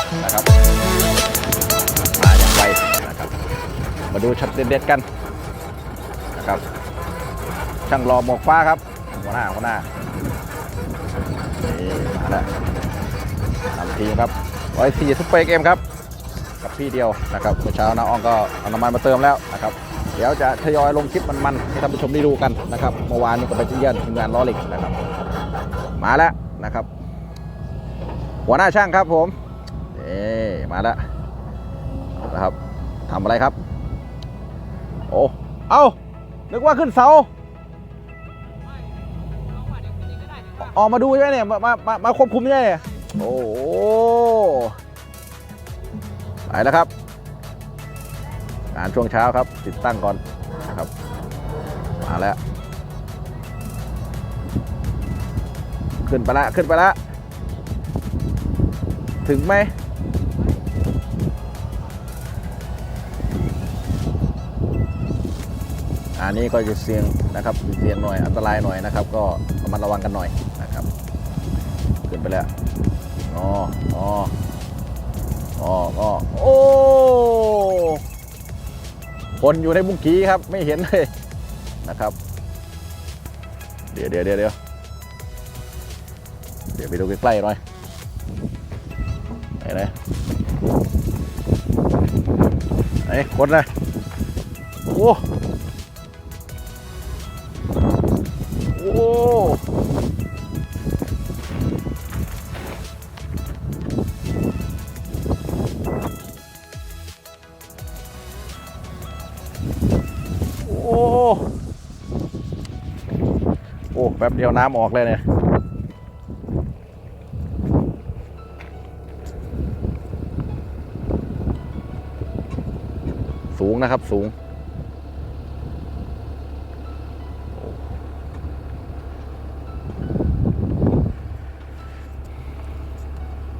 อนะครับมาอย่างไวนะครับ มาดูช็อตเด็ดๆกันนะครับ ช่างรอหมวกฟ้าครับหัวหน้าหัวหน้านี่มาแล้วทำทีมครับร้อยสี่ซุปเปอร์เกมครับ กับพี่เดียวนะครับเมื่อเช้าน้าอองก็เอาน้ำมันมาเติมแล้วนะครับเดี๋ยวจะทยอยลงคลิปมันๆให้ท่านผู้ชมได้ดูกันนะครับเมื่อวานนี้ก็ไปเยี่ยมทีมงานล้อเหล็กนะครับ มาแล้วนะครับ หัวหน้าช่างครับผม มาแล้วนะครับทำอะไรครับ โอ้เอ้านึกว่าขึ้นเสาออกมาดูใช่ไหมเนี่ยมามา มา มาควบคุมใช่ไหมเนี่ยโอ้ไปแล้วครับ งานช่วงเช้าครับ ติดตั้งก่อนนะครับ มาแล้ว ขึ้นไปละ ขึ้นไปละ ถึงไหมอันนี้ก็จะเสี่ยงนะครับเสี่ยงหน่อยอันตรายหน่อยนะครับ ก็ระมัดระวังกันหน่อยนะครับขึ้นไปแล้วอ๋ออ๋ออ๋ออ๋อโอ้คนอยู่ในบุ้งกี้ครับไม่เห็นเลยนะครับ เดี๋ยวเดี๋ยวเดี๋ยวเดี๋ยวเดี๋ยวไปดูใกล้ๆหน่อย หนไหนไหนคนเลยโอ้โอ้โอ้โอ้ แป๊บเดียวน้ำออกเลยเนี่ย นะครับสูง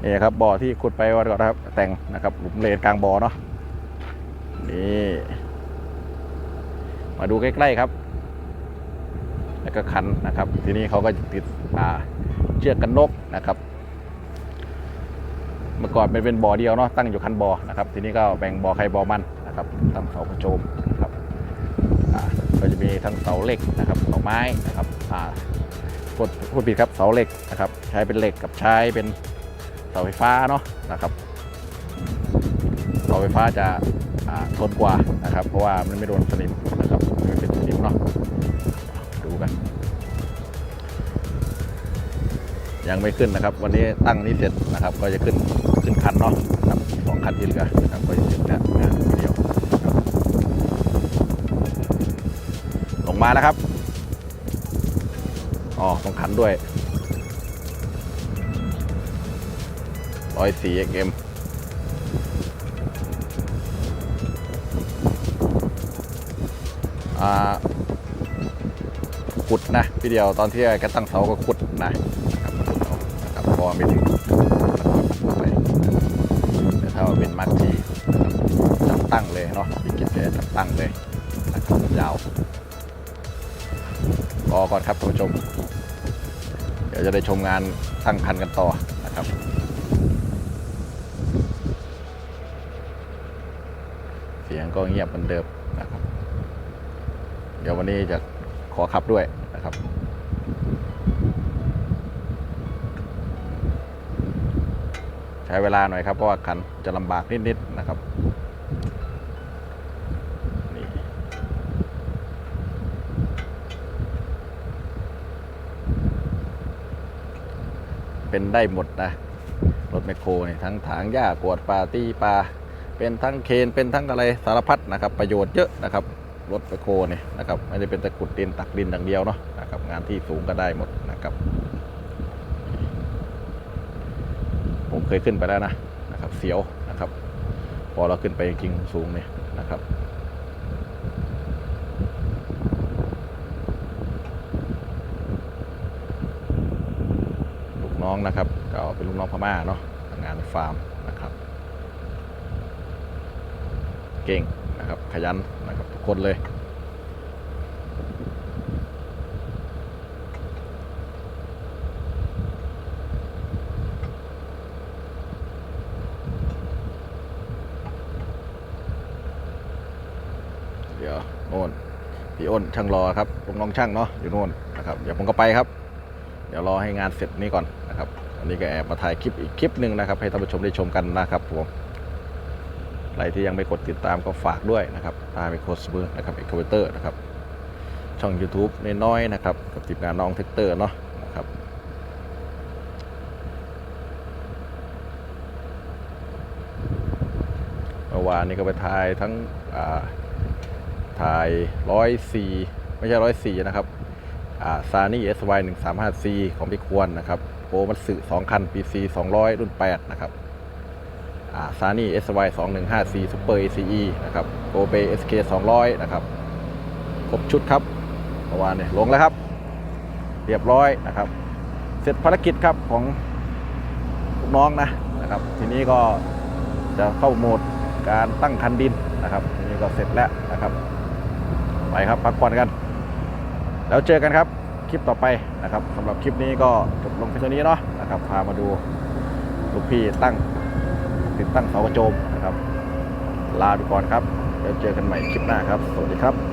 นี่ครับบ่อที่ขุดไปวันก่อนนะครับ แต่งนะครับหลุมเลนกลางบ่อเนาะนี่มาดูใกล้ๆครับ แล้วก็ขันนะครับ ทีนี้เขาก็ติดเชือกกันนกนะครับเมื่อก่อนเป็นเป็นบ่อเดียวเนาะตั้งอยู่คันบ่อนะครับ ทีนี้ก็แบ่งบ่อใครบ่อมัน นะครับทำเสากระโจมนะครับก็จะมีทั้งเสาเหล็กนะครับเสาไม้นะครับอ่าพูดพูดผิดครับเสาเหล็กนะครับใช้เป็นเหล็กกับใช้เป็นเสาไฟฟ้าเนาะนะครับเสาไฟฟ้าจะทนกว่านะครับ เพราะว่ามันไม่โดนสนิมนะครับไม่เป็นสนิมเนาะดูกัน ยังไม่ขึ้นนะครับ วันนี้ตั้งนี้เสร็จนะครับ ก็จะขึ้นขึ้นคันเนาะนะครับสองคันที่เหลือนะครับก็จะเสร็จแล้ว มาแล้วครับ อ๋อต้องขันด้วยร้อยสี่เอ็มอ่าขุดนะพี่เดียวตอนที่แกตั้งเสาก็ขุดนะนะครับขุดเอานะครับพอไม่ถึงแต่ถ้าเป็นมัดที่นะครับจับตั้งเลยเนาะพี่กิจเลยจับตั้งเลยนะครับยาว รอก่อนครับท่านผู้ชม เดี๋ยวจะได้ชมงานตั้งคันกันต่อนะครับเสียงก็เงียบเหมือนเดิมนะครับ เดี๋ยววันนี้จะขอขับด้วยนะครับใช้เวลาหน่อยครับเพราะว่าคันจะลำบากนิดๆนะครับนี่ เป็นได้หมดนะรถแมคโครเนี่ยทั้งถางหญ้ากวดปลาตีปลาเป็นทั้งเคนเป็นทั้งอะไรสารพัดนะครับประโยชน์เยอะนะครับรถแมคโครเนี่ยนะครับไม่ได้เป็นแต่ขุดดินตักดินอย่างเดียวเนาะนะครับงานที่สูงก็ได้หมดนะครับ ผมเคยขึ้นไปแล้วนะนะครับเสียวนะครับ พอเราขึ้นไปจริงๆสูงเนี่ยนะครับ น้องนะครับก็เป็นลูกน้องพม่าเนาะทำงานฟาร์มนะครับ เก่งนะครับขยันนะครับทุกคนเลยเดี๋ยวน่นพี่อ้นช่างรอครับผมน้องช่างเนาะอยู่นู่นนะครับเดี๋ยวผมก็ไปครับ เดี๋ยวรอให้งานเสร็จนี้ก่อน นะครันนี้ก็แอบมาถ่ายคลิปอีกคลิปหนึ่งนะครับ ให้ท่านผู้ชมได้ชมกันนะครับผมใครที่ยังไม่กดติดตามก็ฝากด้วยนะครับตามไปโคสเบอร์นะครับเอ็กเวเตอร์นะครับ ช่อง YouTube น้อยๆนะครับ กับทีมงานน้องเทคเตอร์เนาะนะครับเมื่อวานนี้ก็ไปถ่ายทั้งอ่าถ่ายร้อยสี่ไม่ใช่ร้อยสี่นะครับซานี่เอสวหนึ่งสามห้าซีของพี่ควรนะครับ โปรมันสึสองคัน PC สองร้อยรุ่นแปดนะครับซานี่เอสวสองหนึ่งห้าซีซูเปอร์เอซีนะครับโกเบเอสเคสองร้อยนะครับ ครบชุดครับเมื่อวานเนี่ยลงแล้วครับ เรียบร้อยนะครับ เสร็จภารกิจครับของลูกน้องนะนะครับ ทีนี้ก็จะเข้าโหมดการตั้งคันดินนะครับ ทีนี้ก็เสร็จแล้วนะครับ ไปครับพักผ่อนกัน แล้วเจอกันครับ คลิปต่อไปนะครับสำหรับคลิปนี้ก็จบลงเพียงเท่านี้เนาะนะครับพามาดูลูกพี่ตั้งติดตั้งเสากระโจมนะครับ ลาไปก่อนครับแล้วเจอกันใหม่คลิปหน้าครับ สวัสดีครับ